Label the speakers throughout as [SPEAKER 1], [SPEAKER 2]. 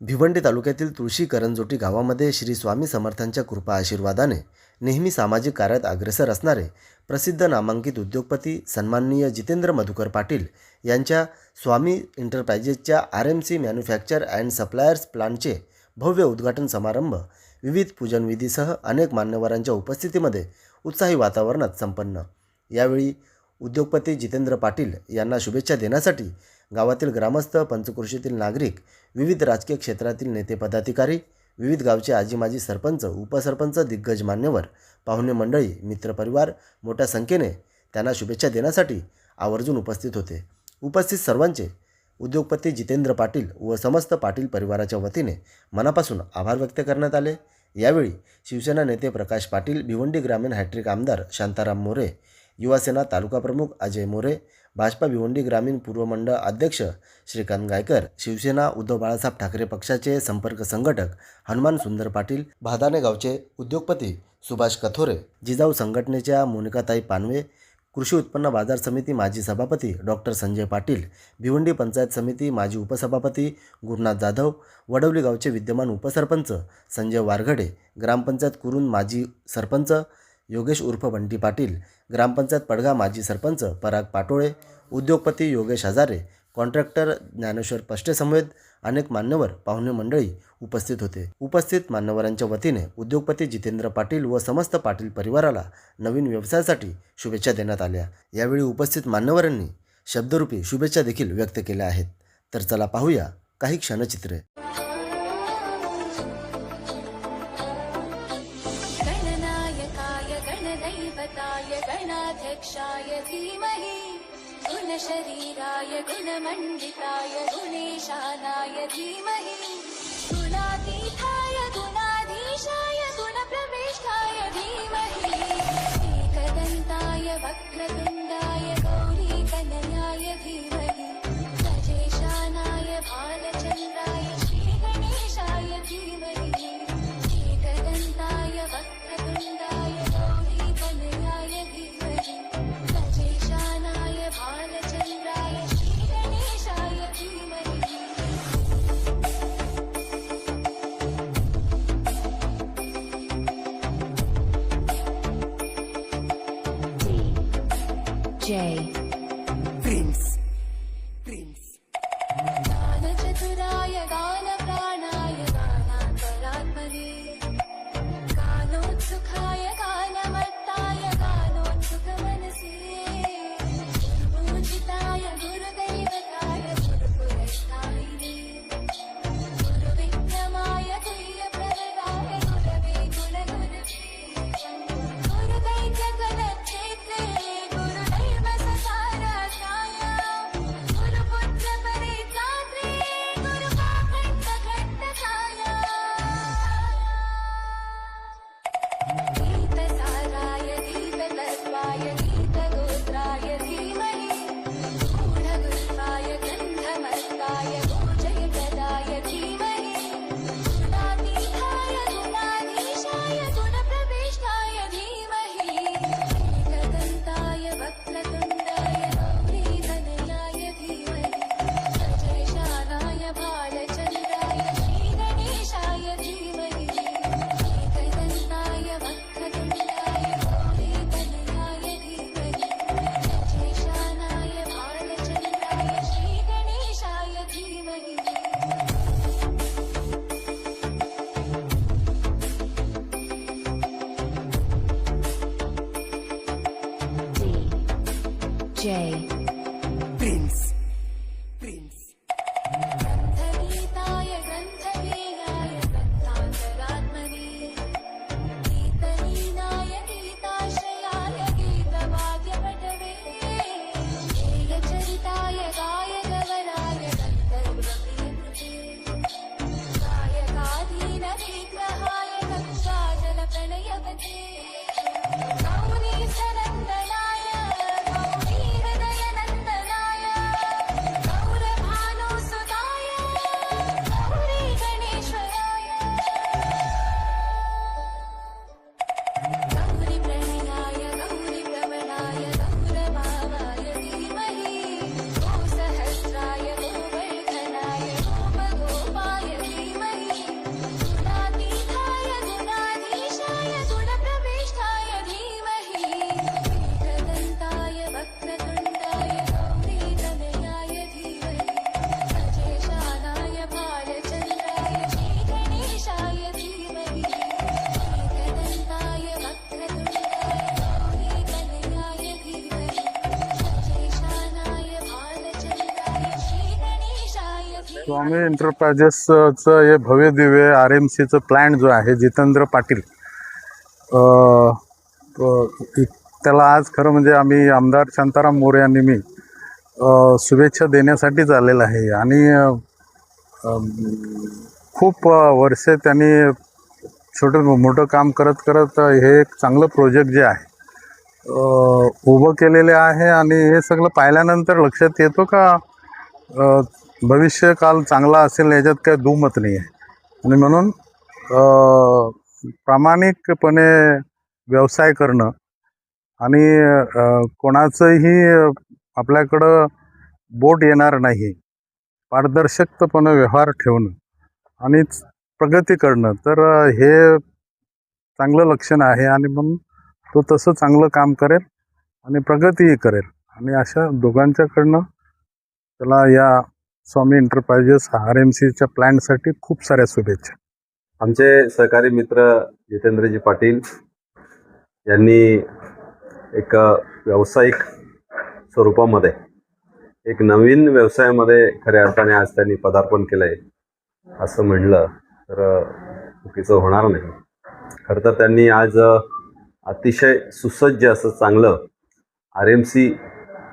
[SPEAKER 1] भिवंडी तालुक्यातील तुळशी करंजोटी गावामध्ये श्री स्वामी समर्थांच्या कृपा आशीर्वादाने नेहमी सामाजिक कार्यात अग्रेसर असणारे प्रसिद्ध नामांकित उद्योगपती सन्माननीय जितेंद्र मधुकर पाटील यांच्या Swami एंटरप्राइजेसच्या R M C manufacture and suppliers प्लांटचे भव्य उद्घाटन समारंभ विविध पूजनविधीसह अनेक मान्यवरांच्या उपस्थितीमध्ये उत्साही वातावरणात संपन्न. यावेळी उद्योगपती जितेंद्र पाटील यांना शुभेच्छा देण्यासाठी गावातील ग्रामस्थ पंचकृषीतील नागरिक विविध राजकीय क्षेत्रातील नेते पदाधिकारी विविध गावचे आजी माजी सरपंच उपसरपंच दिग्गज मान्यवर पाहुणे मंडळी मित्रपरिवार मोठ्या संख्येने त्यांना शुभेच्छा देण्यासाठी आवर्जून उपस्थित होते. उपस्थित सर्वांचे उद्योगपती जितेंद्र पाटील व समस्त पाटील परिवाराच्या वतीने मनापासून आभार व्यक्त करण्यात आले. यावेळी शिवसेना नेते प्रकाश पाटील भिवंडी ग्रामीण हॅट्रिक आमदार शांताराम मोरे युवासेना तालुका प्रमुख अजय मोरे भाजपा भिवंडी ग्रामीण पूर्व मंडळ अध्यक्ष श्रीकांत गायकर शिवसेना उद्धव बाळासाहेब ठाकरे पक्षाचे संपर्क संघटक हनुमान सुंदर पाटील भादाने गावचे उद्योगपती सुभाष कथोरे जिजाऊ संघटनेच्या मोनिकाताई पानवे कृषी उत्पन्न बाजार समिती माजी सभापती डॉक्टर संजय पाटील भिवंडी पंचायत समिती माजी उपसभापती गुरुनाथ जाधव वडवली गावचे विद्यमान उपसरपंच संजय वारघडे ग्रामपंचायत कुरून माजी सरपंच योगेश उर्फ बंटी पाटील ग्रामपंचायत पडगा माजी सरपंच पराग पाटोळे उद्योगपती योगेश हजारे कॉन्ट्रॅक्टर ज्ञानेश्वर पष्टेसमवेत अनेक मान्यवर पाहुणे मंडळी उपस्थित होते. उपस्थित मान्यवरांच्या वतीने उद्योगपती जितेंद्र पाटील व समस्त पाटील परिवाराला नवीन व्यवसायासाठी शुभेच्छा देण्यात आल्या. यावेळी उपस्थित मान्यवरांनी शब्दरूपी शुभेच्छा देखील व्यक्त केल्या आहेत. तर चला पाहूया काही क्षणचित्रे.
[SPEAKER 2] गणदैवताय गणाध्यक्षाय धीमहि गुणशरीराय गुणमण्डिताय गुणेशानाय धीमहि। गुणातीथाय गुणाधीशाय गुणप्रविष्टाय धीमहि। एकदन्ताय वक्रतुण्डाय Jay.
[SPEAKER 3] J.
[SPEAKER 4] स्वामी एंटरप्राइजेसचं हे भव्य दिव्य आर एम सीचं प्लॅन जो आहे जितेंद्र पाटील त्याला आज खरं म्हणजे आम्ही आमदार शांताराम मोरे यांनी मी शुभेच्छा देण्यासाठीच आलेलं आहे. आणि खूप वर्षे त्यांनी छोटं मोठं काम करत करत हे एक चांगलं प्रोजेक्ट जे आहे उभं केलेले आहे. आणि हे सगळं पाहिल्यानंतर लक्षात येतो का भविष्य भविष्यकाल चांगला असेल याच्यात काही दुमत नाही आहे. आणि म्हणून प्रामाणिकपणे व्यवसाय करणं आणि कोणाचंही आपल्याकडं बोट येणार नाही पारदर्शकपणे व्यवहार ठेवणं आणि प्रगती करणं तर हे चांगलं लक्षण आहे आणि म्हणून तो तसं चांगलं काम करेल आणि प्रगतीही करेल. आणि अशा दोघांच्याकडनं त्याला या स्वामी एंटरप्राइजेस आर एम सीच्या प्लॅनसाठी खूप साऱ्या शुभेच्छा.
[SPEAKER 5] आमचे सहकारी मित्र जितेंद्रजी पाटील यांनी एक व्यावसायिक स्वरूपामध्ये एक नवीन व्यवसायामध्ये खऱ्या अर्थाने आज त्यांनी पदार्पण केलं आहे असं म्हणलं तर चुकीचं होणार नाही. खरं तर त्यांनी आज अतिशय सुसज्ज असं चांगलं आर एम सी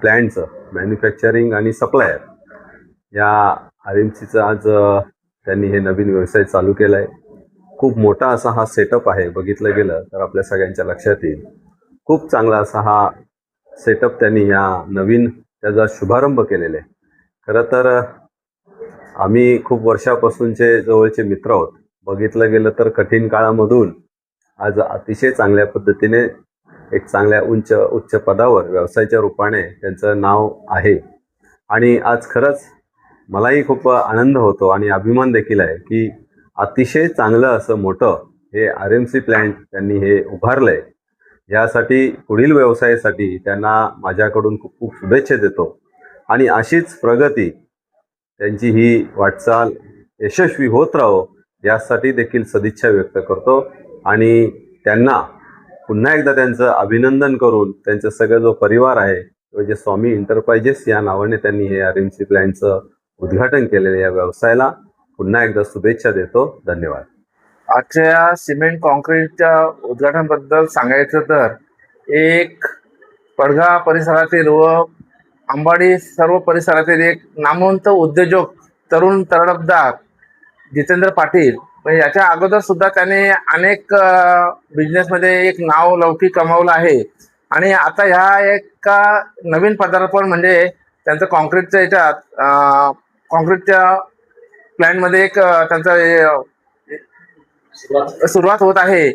[SPEAKER 5] प्लॅनचं मॅन्युफॅक्चरिंग आणि सप्लायर या आर एम सीचं आज त्यांनी हे नवीन व्यवसाय चालू केला आहे खूप मोठा असा हा सेटअप आहे बघितलं गेलं तर आपल्या सगळ्यांच्या लक्षात येईल. खूप चांगला असा हा सेटअप त्यांनी या नवीन त्याचा शुभारंभ केलेला आहे. खरं तर आम्ही खूप वर्षापासूनचे जवळचे मित्र आहोत. बघितलं गेलं तर कठीण काळामधून आज अतिशय चांगल्या पद्धतीने एक चांगल्या उंच उच्च पदावर व्यवसायाच्या रूपाने त्यांचं नाव आहे. आणि आज खरंच मलाही खूप आनंद होतो आणि अभिमान देखील आहे की अतिशय चांगलं असं मोठं हे आर एम सी प्लॅन्ट त्यांनी हे उभारलं आहे यासाठी पुढील व्यवसायासाठी त्यांना माझ्याकडून खूप खूप शुभेच्छा देतो. आणि अशीच प्रगती त्यांची ही वाटचाल यशस्वी होत राहो यासाठी देखील सदिच्छा व्यक्त करतो. आणि त्यांना पुन्हा एकदा त्यांचं अभिनंदन करून त्यांचा सगळं जो परिवार आहे किंवा जे स्वामी एंटरप्राइजेस या नावाने त्यांनी हे आर एम सी प्लॅनचं उद्घाटन केलेल्या या व्यवसायाला पुन्हा एकदा शुभेच्छा देतो. धन्यवाद.
[SPEAKER 6] आजच्या या सिमेंट कॉन्क्रीटच्या उद्घाटनाबद्दल सांगायचं तर एक पडघा परिसरातील व अंबाडी सर्व परिसरातील एक नामवंत उद्योजक तरुण तरडबदार जितेंद्र पाटील म्हणजे याच्या अगोदर सुद्धा त्याने अनेक बिझनेसमध्ये एक नाव लौकिक कमावलं आहे. आणि आता ह्या एका नवीन पदार्पण म्हणजे त्यांचं कॉन्क्रीटच्या याच्यात कॉन्क्रीटच्या प्लॅनमध्ये एक त्यांचा त्यांचं सुरुवात होत आहे.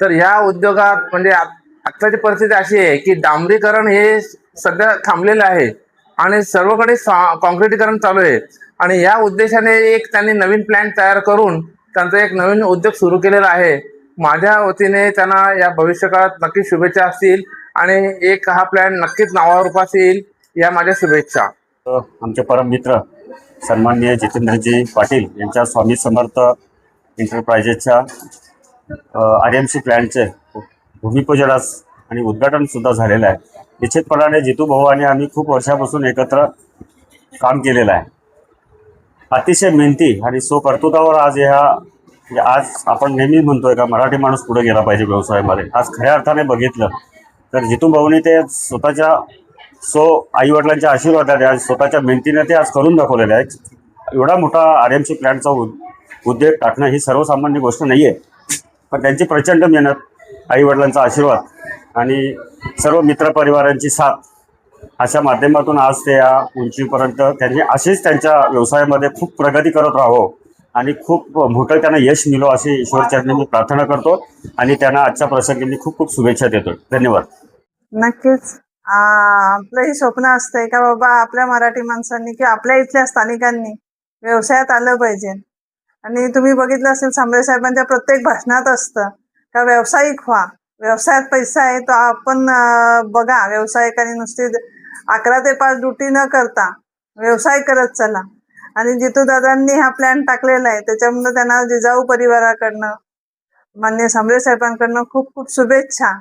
[SPEAKER 6] तर ह्या उद्योगात म्हणजे आत- आत्ताची परिस्थिती अशी आहे की डांबरीकरण हे सध्या थांबलेलं आहे आणि सर्वकडे सा- काँक्रिटीकरण चालू आहे. आणि या उद्देशाने एक त्यांनी नवीन प्लॅन तयार करून त्यांचा एक नवीन उद्योग सुरू केलेला आहे. माझ्या वतीने त्यांना या भविष्यकाळात नक्की शुभेच्छा असतील आणि एक हा प्लॅन नक्कीच नावारूपास येईल या माझ्या शुभेच्छा.
[SPEAKER 7] आमचे परम मित्र सन्माननीय जितेंद्रजी पाटील यांच्या स्वामी समर्थ एंटरप्राइजेसच्या आर एम सी प्लॅनचे भूमिपूजनास आणि उद्घाटन सुद्धा झालेलं आहे. निश्चितपणाने जितू भाऊ आणि आम्ही खूप वर्षापासून एकत्र काम केलेलं आहे. अतिशय मेहनती आणि स्वकर्तृत्वावर आज ह्या म्हणजे आज आपण नेहमी म्हणतोय का मराठी माणूस पुढे गेला पाहिजे व्यवसायामध्ये. आज खऱ्या अर्थाने बघितलं तर जितू भाऊनी ते स्वतःच्या सो आईवडिलांच्या आशीर्वादाने आज स्वतःच्या मेहनतीने ते आज करून दाखवलेले आहे एवढा मोठा आर एम सी प्लॅनचा उद्योग टाकणं ही सर्वसामान्य गोष्ट नाही आहे पण त्यांची प्रचंड मेहनत आईवडिलांचा आशीर्वाद आणि सर्व मित्रपरिवारांची साथ अशा माध्यमातून आज ते या उंचीपर्यंत त्यांनी अशीच त्यांच्या व्यवसायामध्ये खूप प्रगती करत राहो आणि खूप मोठं त्यांना यश मिळो अशी ईश्वरचरणी मी प्रार्थना करतो आणि त्यांना आजच्या प्रसंगी मी खूप खूप शुभेच्छा देतो धन्यवाद.
[SPEAKER 8] नक्कीच. आपलं आपलंही स्वप्न असतंय का बाबा आपल्या मराठी माणसांनी किंवा आपल्या इथल्या स्थानिकांनी व्यवसायात आलं पाहिजे. आणि तुम्ही बघितलं असेल सांबळे साहेबांच्या प्रत्येक भाषणात असतं का व्यावसायिक व्हा. व्यवसायात पैसा आहे तो आपण बघा. व्यावसायिकांनी नुसती अकरा ते पाच ड्युटी न करता व्यवसाय करत चला. आणि जितू दादांनी हा प्लॅन टाकलेला आहे त्याच्यामुळे त्यांना जिजाऊ परिवाराकडनं मान्य सांबळे साहेबांकडनं खूप खूप शुभेच्छा.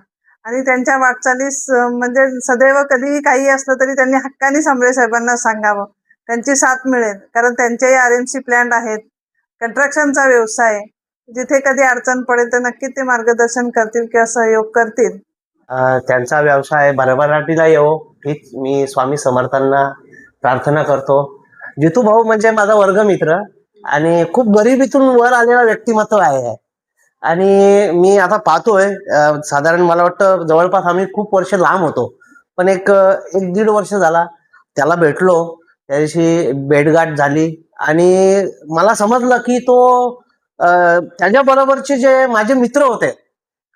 [SPEAKER 8] आणि त्यांच्या वाटचालीस म्हणजे सदैव कधीही काही असलं तरी त्यांनी हक्काने सांबळे साहेबांना सांगावं. त्यांची साथ मिळेल. कारण त्यांचेही आर एम सी प्लॅन्ट आहेत. कंस्ट्रक्शनचा व्यवसाय जिथे कधी अडचण पडेल तर नक्की ते मार्गदर्शन करतील किंवा सहयोग करतील.
[SPEAKER 9] त्यांचा व्यवसाय भरभराटीला येवो. हीच मी स्वामी समर्थांना प्रार्थना करतो. जितू भाऊ म्हणजे माझा वर्गमित्र आणि खूप गरिबीतून वर आलेला व्यक्तिमत्व आहे. आणि मी आता पाहतोय साधारण मला वाटतं जवळपास आम्ही खूप वर्ष लांब होतो. पण एक एक दीड वर्ष झाला त्याला भेटलो त्या दिवशी भेटगाठ झाली आणि मला समजलं की तो त्याच्याबरोबरचे जे माझे मित्र होते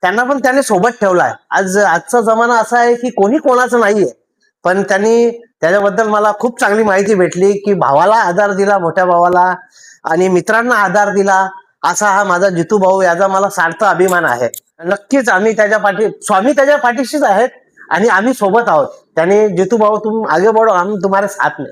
[SPEAKER 9] त्यांना पण त्याने सोबत ठेवलाय. आज आजचा जमाना असा आहे की कोणी कोणाचं नाहीये. पण त्यांनी त्याच्याबद्दल मला खूप चांगली माहिती भेटली की भावाला आधार दिला मोठ्या भावाला आणि मित्रांना आधार दिला. असा हा माझा जितू भाऊ याचा मला सार्थ अभिमान आहे. नक्कीच आम्ही त्याच्या पाठी स्वामी त्याच्या पाठीशीच आहेत आणि आम्ही सोबत आहोत. त्याने जितू भाऊ तुम आगे बढो आम्ही तुम्हाला साथ नाही